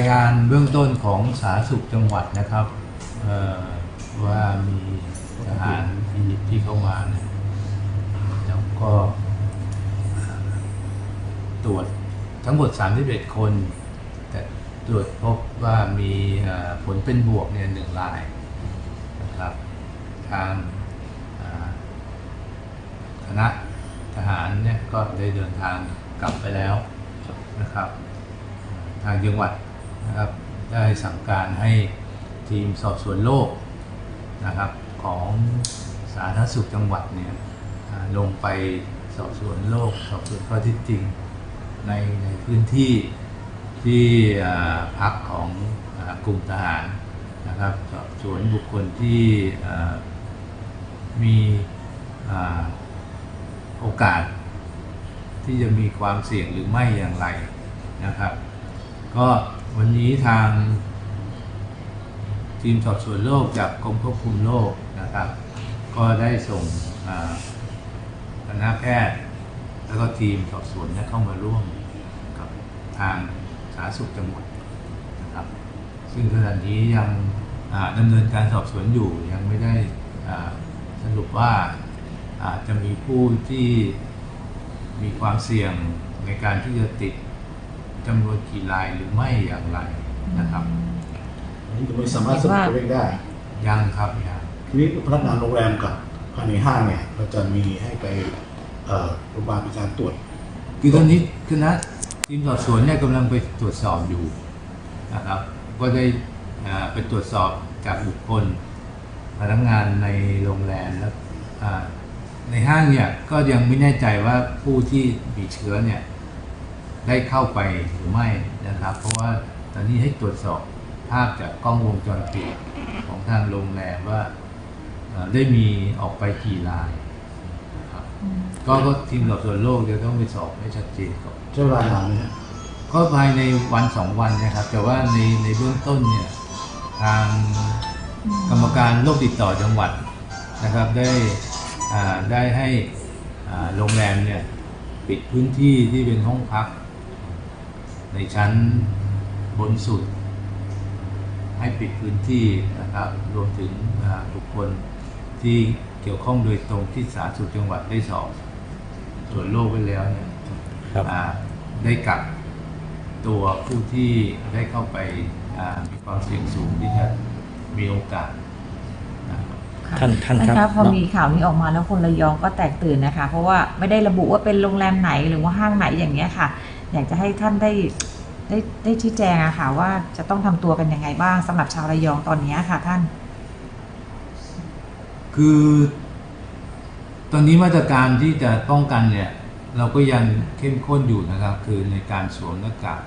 ายงานเบื้องต้นของสาธารณสุขจังหวัดนะครับว่ามีทหารที่ที่เข้ามาเนี่ยแล้วก็ตรวจทั้งหมด 31 คน แต่ตรวจพบว่ามีผลเป็นบวกเนี่ยหนึ่งรายนะครับทางคณะทหารเนี่ยก็ได้เดินทางกลับไปแล้วนะครับ ทางจังหวัด นะครับได้สั่งการให้ทีมสอบสวนโรคนะครับของสาธารณสุขจังหวัดเนี่ยลงไปสอบสวนโรคสอบสวนข้อที่จริงในในพื้นที่ที่พักของอกลุ่มทหารนะครับสอบสวนบุคคลที่มีอโอกาส ที่จะมีความเสี่ยงหรือไม่อย่างไรนะครับ ก็ วันนี้ทาง ทีมสอบสวนโรคจากกรมควบคุมโรคนะครับ ก็ได้ส่งคณะแพทย์ แล้วก็ทีมสอบสวนเข้ามาร่วมกับทางสาธารณสุขจังหวัดนะครับ ซึ่งขณะนี้ยังดำเนินการสอบสวนอยู่ยังไม่ได้สรุปว่าอาจจะมีผู้ที่มีความเสี่ยงในการที่จะติด จำนวนกี่รายหรือไม่อย่างไรนะครับอันนี้ก็ไม่สามารถสรุปตัวเลขได้ ยังครับยังทีนี้พนักงานโรงแรมกับภายในห้างเนี่ยเราจะมีให้ไปเอ่อโรงพยาบาลเป็นการตรวจคือตอนนี้คณะทีมสอบสวนเนี่ยกำลังไปตรวจสอบอยู่นะครับ ก็ได้อ่าไปตรวจสอบจากบุคคลพนักงานในโรงแรมแล้วอ่าในห้างเนี่ยก็ยังไม่แน่ใจว่าผู้ที่มีเชื้อเนี่ย ได้เข้าไปหรือไม่นะครับ เพราะว่าตอนนี้ให้ตรวจสอบภาพจากกล้องวงจรปิดของทางโรงแรมว่าเอ่อได้มีออกไปกี่รายนะครับก็ก็ทีมสอบสวนโลกจะต้องไปสอบให้ชัดเจนก่อนใช้เวลานานไหมฮะก็ภายในวันสองวันนะครับ แต่ว่าในในเบื้องต้นเนี่ยทางกรรมการโรคติดต่อจังหวัดนะครับได้อ่าได้ให้อ่าโรงแรมเนี่ยปิดพื้นที่ที่เป็นห้องพัก ในชั้นบนสุด ให้ปิดพื้นที่นะครับรวมถึงอ่าบุคคลที่เกี่ยวข้องโดยตรงที่สาธารณสุขจังหวัดได้สอบส่วนโรคไว้แล้วเนี่ยครับอ่าได้กักตัวผู้ที่ได้เข้าไปอ่ามีความเสี่ยงสูงที่จะมีโอกาสนะครับท่านท่านท่านคครัรับบพอมีข่าวนี้ออกมาแล้วคนระยองก็แตกตื่นนะคะ เพราะว่าไม่ได้ระบุว่าเป็นโรงแรมไหนหรือว่าห้างไหนอย่างเงี้ยค่ะ อยากจะให้ท่านได้ได้ได้ชี้แจงอะค่ะว่าจะต้องทำตัวกันยังไงบ้างสำหรับชาวระยองตอนนี้ค่ะท่าน คือ ตอนนี้มาตรการที่จะป้องกันเนี่ย เราก็ยังเข้มข้นอยู่นะครับ คือในการสวมหน้ากาก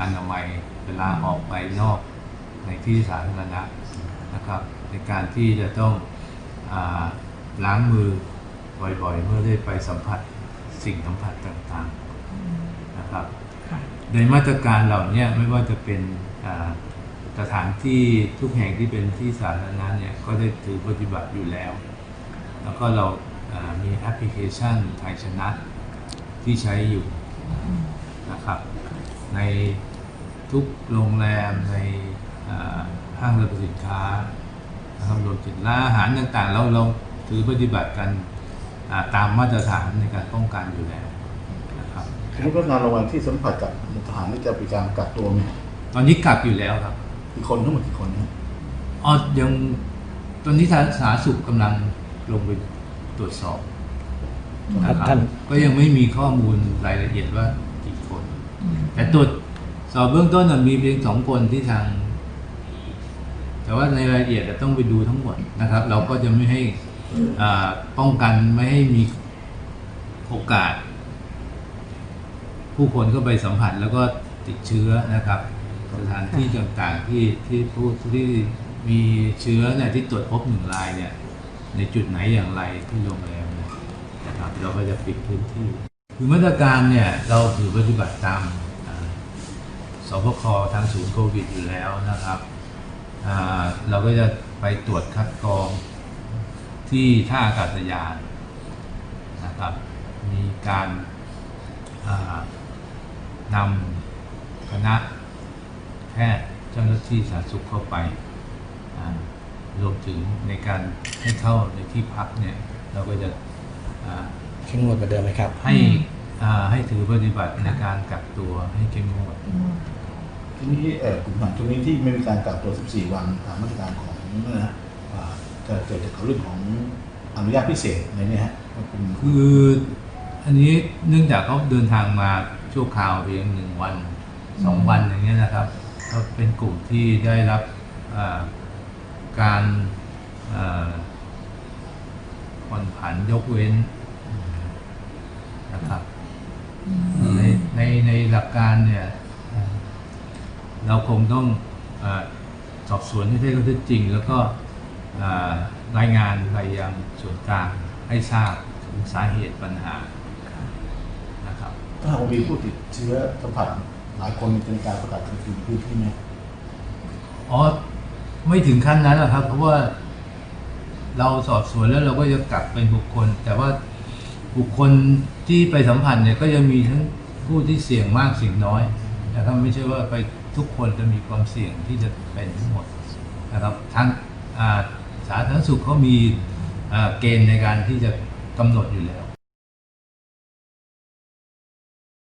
อนามัยเวลาออกไปนอกในที่สาธารณะนะครับ ในการที่จะต้องอล้างมือบ่อยๆ เมื่อได้ไปสัมผัส สิ่งสัมผัสต่างๆนะครับค่ะในมาตรการเหล่าเนี้ไม่ว่าจะเป็นอ่าสถานที่ทุกแห่งที่เป็นที่สาธารณะเนี่ยก็ได้ถือปฏิบัติอยู่แล้ว แล้วก็เราอ่ามีแอปพลิเคชันไทยชนะที่ใช้อยู่นะครับ ในทุกโรงแรมในอ่าห้างสรรพสินค้านะครับรวมถึงร้านอาหารต่างๆเราเราถือปฏิบัติกันอ่า ตามมาตรฐานในการป้องกันอยู่แล้วนะครับทีนี้พนักงานโรงแรมที่สัมผัสกับทหารนี่จะมีการกักตัวไหมตอนนี้กลับอยู่แล้วครับกี่คนทั้งหมดกี่คนนะอ๋อยังตอนนี้ทางสาธารณสุขกำลังลงไปตรวจสอบครับนะครับท่านก็ยังไม่มีข้อมูลรายละเอียดว่ากี่คน แต่ตรวจสอบเบื้องต้นน่ะมีเพียงสองคนที่ทาง แต่ว่าในรายละเอียดจะต้องไปดูทั้งหมดนะครับ เราก็จะไม่ให้อ่า ป้องกันไม่ให้มีโอกาส ผู้คนเข้าไปสัมผัสแล้วก็ติดเชื้อนะครับ สถานที่ต่างๆที่ที่ผู้ที่มีเชื้อเนี่ยที่ตรวจพบหนึ่งรายเนี่ย ในจุดไหนอย่างไรที่โรงแรมเนี่ยนะครับเราก็จะปิดพื้นที่ คือมาตรการเนี่ยเราถือปฏิบัติตามสบคทางศูนย์โควิดอยู่แล้วนะครับ เราก็จะไปตรวจคัดกรอง ที่ท่าอากาศยานนะครับ มีการอ่านำคณะแพทย์เจ้าหน้าที่สาธารณสุขเข้าไปอ่ารวมถึงในการให้เข้าในที่พักเนี่ยเราก็จะอ่าเข้มงวดกว่าเดิมไหมครับ ให้อืมอ่าให้ถือปฏิบัติในการกักตัวให้เข้มงวดทีนี้เอ่อกลุ่มทหารช่วงนี้ที่ไม่มีการกักตัว 14 วันตามมาตรการของนะฮะอ่า จะเกิดจากเรื่องของอนุญาตพิเศษอะไรเนี่ยฮะว่าเป็นคืออันนี้เนื่องจากเขาเดินทางมาชั่วคราวเพียงหนึ่งวันสองวันอย่างเงี้ยนะครับก็เป็นกลุ่มที่ได้รับอ่าการอ่าผ่อนผันยกเว้นนะครับในในในหลักการเนี่ยเอ่อเราคงต้องเออสอบสวนให้ได้ข้อเท็จจริง แล้วก็เอ่อ รายงานไปยังส่วนกลางให้ทราบถึงสาเหตุปัญหานะครับถ้าหากว่ามีผู้ติดเชื้อสัมผัสหลายคนจะมีการประกาศเคอร์ฟิวพื้นที่ไหมอ๋อไม่ถึงขั้นนั้นหรอกครับ เพราะว่าเราสอบสวนแล้วเราก็จะกักเป็นบุคคล แต่ว่าบุคคลที่ไปสัมผัสเนี่ยก็จะมีทั้งผู้ที่เสี่ยงมากเสี่ยงน้อยนะครับไม่ใช่ว่าไปทุกคนจะมีความเสี่ยงที่จะเป็นทั้งหมดนะครับทางอ่า สาธารณสุขเขามีเกณฑ์ในการที่จะกำหนดอยู่แล้ว